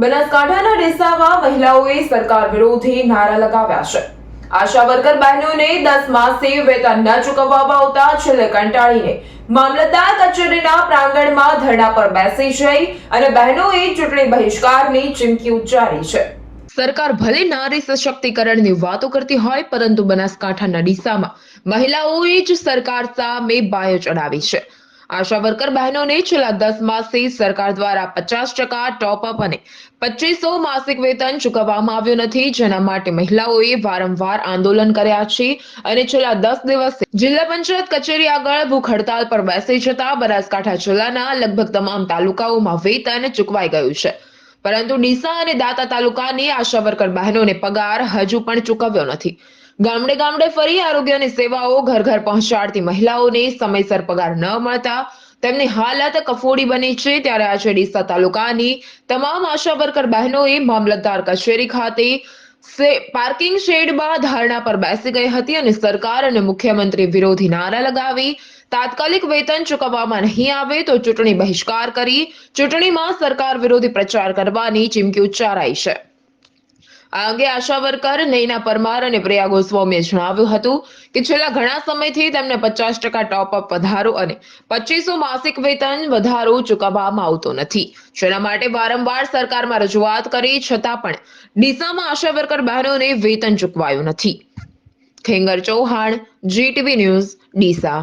બનાસકાંઠાના ડીસામાં મહિલાઓએ સરકાર વિરોધી નારા લગાવ્યા છે. આશા વર્કર બહેનોને દસ માસે વેતન ન ચૂકવવામાં આવતા છેલ્લે કંટાળીને મામલતદાર કચેરીના પ્રાંગણમાં ધરણા પર બેસી જઈ અને બહેનોએ ચૂંટણી બહિષ્કારની ચીમકી ઉચ્ચારી છે. સરકાર ભલે નારી સશક્તિકરણની વાતો કરતી હોય, પરંતુ બનાસકાંઠાના ડીસામાં મહિલાઓએ જ સરકાર સામે બાયો ચડાવી છે. આશા વર્કર બહેનોને છેલ્લા દસ માસથી સરકાર દ્વારા પચાસ ટકા ટોપઅપ અને પચીસો માસિક વેતન ચૂકવવામાં આવ્યું નથી. જેના માટે મહિલાઓએ વારંવાર આંદોલન કર્યા છે અને છેલ્લા દસ દિવસથી જિલ્લા પંચાયત કચેરી આગળ ભૂખ હડતાલ પર બેસી જતા બનાસકાંઠા જિલ્લાના લગભગ તમામ તાલુકાઓમાં વેતન ચૂકવાઈ ગયું છે. પરંતુ ડીસા અને દાતા તાલુકાની આશા વર્કર બહેનોને પગાર હજુ પણ ચૂકવ્યો નથી. ગામડે ગામડે ફરી આરોગ્યની સેવાઓ ઘર ઘર પહોંચાડતી મહિલાઓને સમયસર પગાર ન મળતા. તેમની હાલત કફોડી બની છે. ત્યારે આજે ડીસા તાલુકાની તમામ આશા વર્કર બહેનોએ મામલતદાર કચેરી ખાતે પાર્કિંગ શેડમાં ધારણા પર બેસી ગઈ હતી અને સરકાર અને મુખ્યમંત્રી વિરોધી નારા લગાવી. તાત્કાલિક વેતન ચૂકવવામાં નહીં આવે તો ચૂંટણી બહિષ્કાર કરી. ચૂંટણીમાં સરકાર વિરોધી પ્રચાર કરવાની ચીમકી ઉચ્ચારાઈ છે. આ અંગે આશા નૈના પરમાર અને પ્રિયા ગોસ્વામીએ જણાવ્યું હતું કે છેલ્લા ઘણા સમયથી તેમને પચાસ ટકા ટોપ અપ વધારો અને પચીસો માસિક વેતન વધારો ચૂકવવામાં આવતો નથી. જેના માટે વારંવાર સરકારમાં રજૂઆત કરી, છતાં પણ ડીસામાં આશા વર્કર બહેનોને વેતન ચૂકવાયું નથી. Khengar Chauhan, GTV news, Deesa.